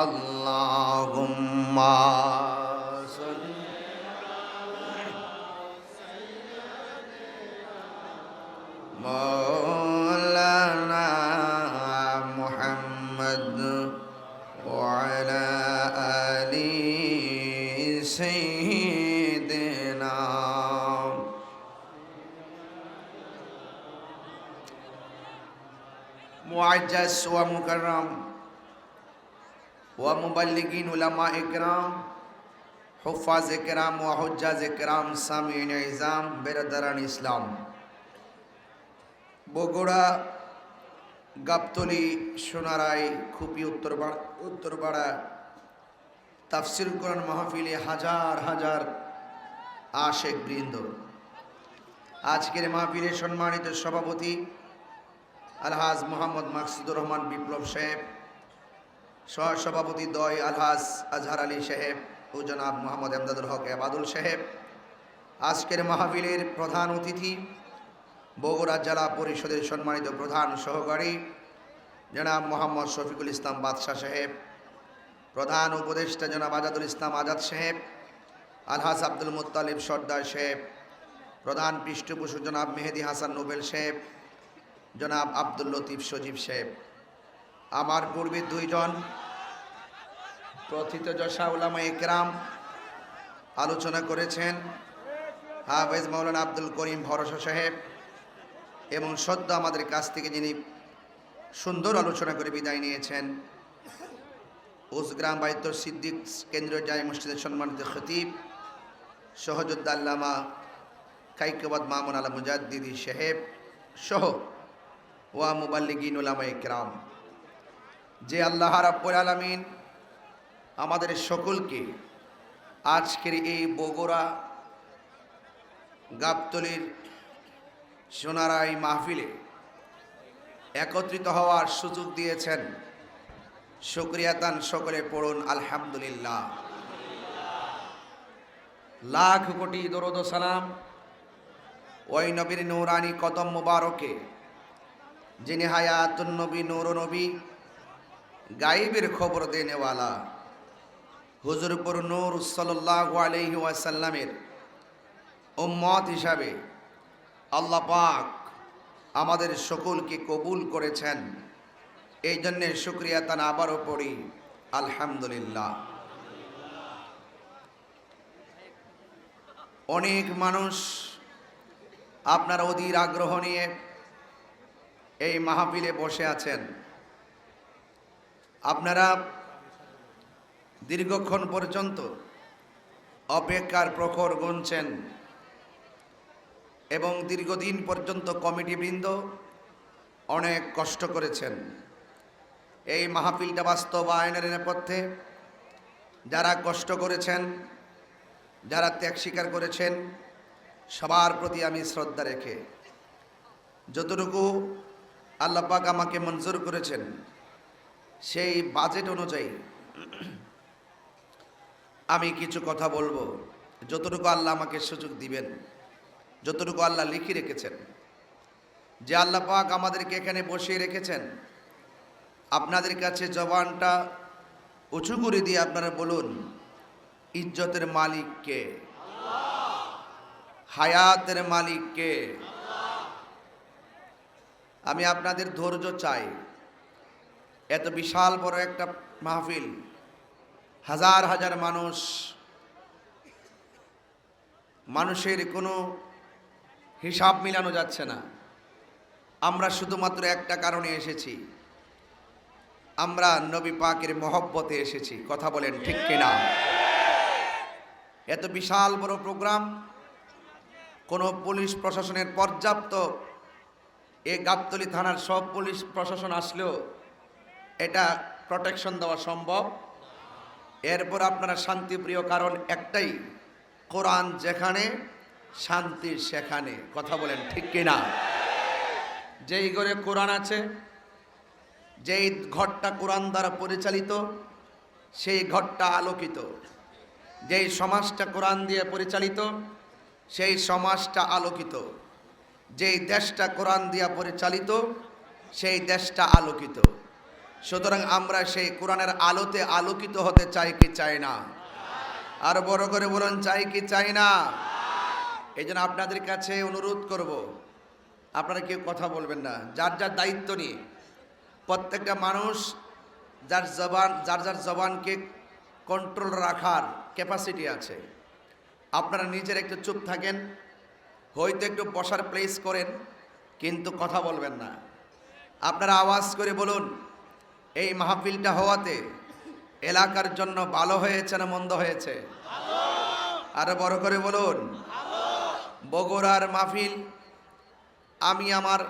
اللهم صل مولانا محمد وعلى سيدنا معجز ومكرم. ওয়া মুবাল্লিগিন উলামা একরাম হুফাজ একরাম ওয়া হুজ্জাজ একরাম সামিন ইজাম বেরাদারান ইসলাম বগুড়া গাবতলি সোনারাই খুপি উত্তর উত্তরপাড়া তাফসির কোরআন মাহফিলে হাজার হাজার আশেক বৃন্দ। আজকের মাহফিলে সম্মানিত সভাপতি আলহাজ মোহাম্মদ মাকসুদুর রহমান বিপ্লব সাহেব সহসভাপতি দয় আলহাস আজহার আলী সাহেব ও জনাব মোহাম্মদ এমদাদুল হক আবাদুল সাহেব। আজকের মাহফিলের প্রধান অতিথি বগুড়া জেলা পরিষদের সম্মানিত প্রধান সহকারী জনাব মোহাম্মদ শফিকুল ইসলাম বাদশাহ সাহেব, প্রধান উপদেষ্টা জনাব আজাদুল ইসলাম আজাদ সাহেব আলহাস আব্দুল মুত্তালিব সর্দার সাহেব, প্রধান পৃষ্ঠপোষক জনাব মেহেদি হাসান নোবেল সাহেব, জনাব আব্দুল লতিফ সজীব সাহেব। আমার পূর্বে দুইজন প্রথিত যশা উলামা একরাম আলোচনা করেছেন হাফেজ মৌলানা আব্দুল করিম ভরসা সাহেব এবং সদ্য আমাদের কাছ থেকে যিনি সুন্দর আলোচনা করে বিদায় নিয়েছেন উসগ্রাম বাইত সিদ্দিক কেন্দ্রীয় জায় মসজিদের সম্মানিত খতিব সহযোদ্দাল্লামা কাইকবাদ মামুন আলা মুজাদ্দিদি সাহেব সহ ওয়া মুবাল্লিগিন উলামা ইকরাম যে আল্লাহ রাব্বুল আলামিন আমাদের সকলকে আজকের এই বগুড়া গাবতলির সোনারাই মাহফিলে একত্রিত হওয়ার সুযোগ দিয়েছেন। শুক্রিয়াতান সকলে পড়ুন, আলহামদুলিল্লাহ। লাখ কোটি দরদ সালাম ওই নবীর নৌরানি কদম মুবারকে, যিনি হায়াতুন নবী নূর নবী গাইবের খবর দেনেওয়ালা। হুজুরপুর নূর সাল্লাহ আলহি ওয়াসাল্লামের উম্মত হিসাবে আল্লাহ পাক আমাদের সকলকে কবুল করেছেন। এই জন্যে শুক্রিয়া তান আবারও পড়ি। আলহামদুলিল্লাহ। অনেক মানুষ আপনার অধীর আগ্রহ নিয়ে এই মাহফিলে বসে আছেন। আপনারা দীর্ঘক্ষণ পর্যন্ত অপেক্ষার প্রখর গুনছেন এবং দীর্ঘদিন পর্যন্ত কমিটিবৃন্দ অনেক কষ্ট করেছেন। এই মাহফিলটা বাস্তবায়নের নেপথ্যে যারা কষ্ট করেছেন, যারা ত্যাগ স্বীকার করেছেন, সবার প্রতি আমি শ্রদ্ধা রেখে যতটুকু আল্লাপাক আমাকে মঞ্জুর করেছেন, সেই বাজেট অনুযায়ী আমি কিছু কথা বলব। যতটুকু আল্লাহ আমাকে সুযোগ দিবেন, যতটুকু আল্লাহ লিখে রেখেছেন, যে আল্লাহ পাক আমাদেরকে এখানে বসিয়ে রেখেছেন, আপনাদের কাছে জবানটা উঁচু করে দিয়ে আপনারা বলুন, ইজ্জতের মালিককে হায়াতের মালিককে আমি আপনাদের ধৈর্য চাই। এত বিশাল বড় একটা মাহফিল হাজার হাজার মানুষ, মানুষের কোনো হিসাব মিলানো যাচ্ছে না। আমরা শুধুমাত্র একটা কারণে এসেছি। আমরা নবী পাকের মহব্বতে এসেছি। কথা বলেন ঠিক কিনা? এত বিশাল বড় প্রোগ্রাম, কোনো পুলিশ প্রশাসনের পর্যাপ্ত এ গাবতলি থানার সব পুলিশ প্রশাসন আসলেও এটা প্রোটেকশন দেওয়া সম্ভব। এরপর আপনারা শান্তিপ্রিয়, কারণ একটাই, কোরআন যেখানে, শান্তি সেখানে। কথা বলেন ঠিক কিনা? যেই ঘরে কোরআন আছে, যেই ঘরটা কোরআন দ্বারা পরিচালিত, সেই ঘরটা আলোকিত। যেই সমাজটা কোরআন দিয়ে পরিচালিত, সেই সমাজটা আলোকিত। যেই দেশটা কোরআন দিয়া পরিচালিত, সেই দেশটা আলোকিত। সুতরাং আমরা সেই কোরআনের আলোতে আলোকিত হতে চাই কি চাই না? আর বড় করে বলুন, চাই কি চাই না? এই জন্য আপনাদের কাছে অনুরোধ করব, আপনারা কেউ কথা বলবেন না। যার যার দায়িত্ব নিয়ে, প্রত্যেকটা মানুষ যার জবান, যার যার জবানকে কন্ট্রোল রাখার ক্যাপাসিটি আছে। আপনারা নিজের একটু চুপ থাকেন, হয়তো একটু বসার প্লেস করেন, কিন্তু কথা বলবেন না। আপনারা আওয়াজ করে বলুন এই মাহফিলটা হওয়াতে এলাকার জন্য ভালো হয়েছে না মন্দ হয়েছে? আরও বড় করে বলুন। বগুড়ার মাহফিল, আমি আমার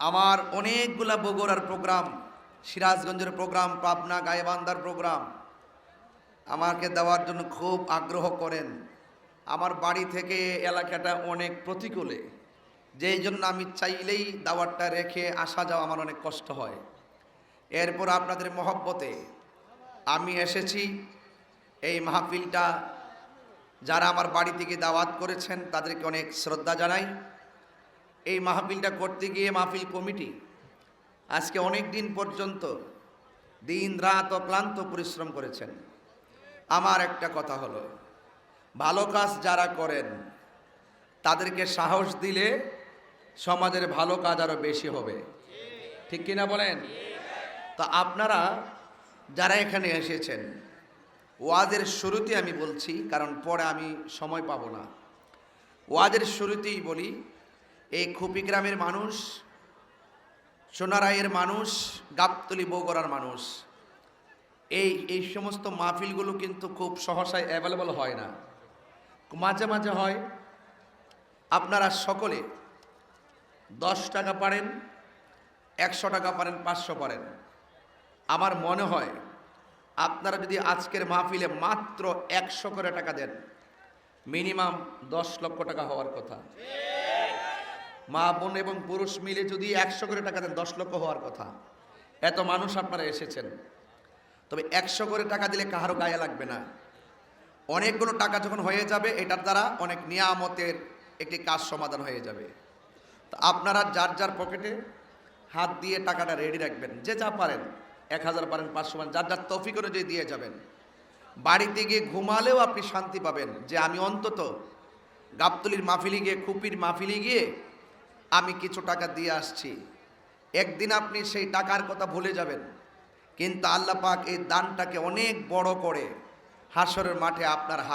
আমার অনেকগুলা বগুড়ার প্রোগ্রাম, সিরাজগঞ্জের প্রোগ্রাম, পাবনা গায়েবান্ধার প্রোগ্রাম আমাকে দেওয়ার জন্য খুব আগ্রহ করেন। আমার বাড়ি থেকে এলাকাটা অনেক প্রতিকূলে। যেই জন্য আমি চাইলেই দাওয়াতটা রেখে আসা যাওয়া আমার অনেক কষ্ট হয়। এরপর আপনাদের মহব্বতে আমি এসেছি। এই মাহফিলটা যারা আমার বাড়ি থেকে দাওয়াত করেছেন, তাদেরকে অনেক শ্রদ্ধা জানাই। এই মাহফিলটা করতে গিয়ে মাহফিল কমিটি আজকে অনেক দিন পর্যন্ত দিন রাত অক্লান্ত পরিশ্রম করেছেন। আমার একটা কথা হলো, ভালো কাজ যারা করেন, তাদেরকে সাহস দিলে সমাজের ভালো কাজ আরও বেশি হবে। ঠিক কিনা বলেন? তা আপনারা যারা এখানে এসেছেন, ওয়াজের শুরুতে আমি বলছি, কারণ পরে আমি সময় পাব না। ওয়াজের শুরুতেই বলি, এই খুপি গ্রামের মানুষ সোনারায়ের মানুষ, গাবতলি বগুড়ার মানুষ, এই এই সমস্ত মাহফিলগুলো কিন্তু খুব সহসায় অ্যাভেলেবল হয় না। মাঝে মাঝে হয়, আপনারা সকলে দশ টাকা পারেন, একশো টাকা পারেন, পাঁচশো পারেন। আমার মনে হয় আপনারা যদি আজকের মাহফিলে মাত্র একশো করে টাকা দেন, মিনিমাম দশ লক্ষ টাকা হওয়ার কথা। মা, বোন এবং পুরুষ মিলে যদি একশো করে টাকা দেন, দশ লক্ষ হওয়ার কথা। এত মানুষ আপনারা এসেছেন। তবে একশো করে টাকা দিলে কাহারও গায়ে লাগবে না। অনেকগুলো টাকা যখন হয়ে যাবে, এটার দ্বারা অনেক নিয়ামতের একটি কাজ সমাধান হয়ে যাবে। তো আপনারা যার যার পকেটে হাত দিয়ে টাকাটা রেডি রাখবেন, যে যা পারেন। এক হাজার পারেন, পাঁচশো পারেন, যার যার তফিক অনুযায়ী দিয়ে যাবেন। বাড়িতে গিয়ে ঘুমালেও আপনি শান্তি পাবেন যে আমি অন্তত গাবতলির মাহফিলি গিয়ে, খুপির মাহফিলি গিয়ে আমি কিছু টাকা দিয়ে আসছি। একদিন আপনি সেই টাকার কথা ভুলে যাবেন। কিন্তু আল্লাহ পাক এই দানটাকে অনেক বড় করে হাসরের মাঠে আপনার হাত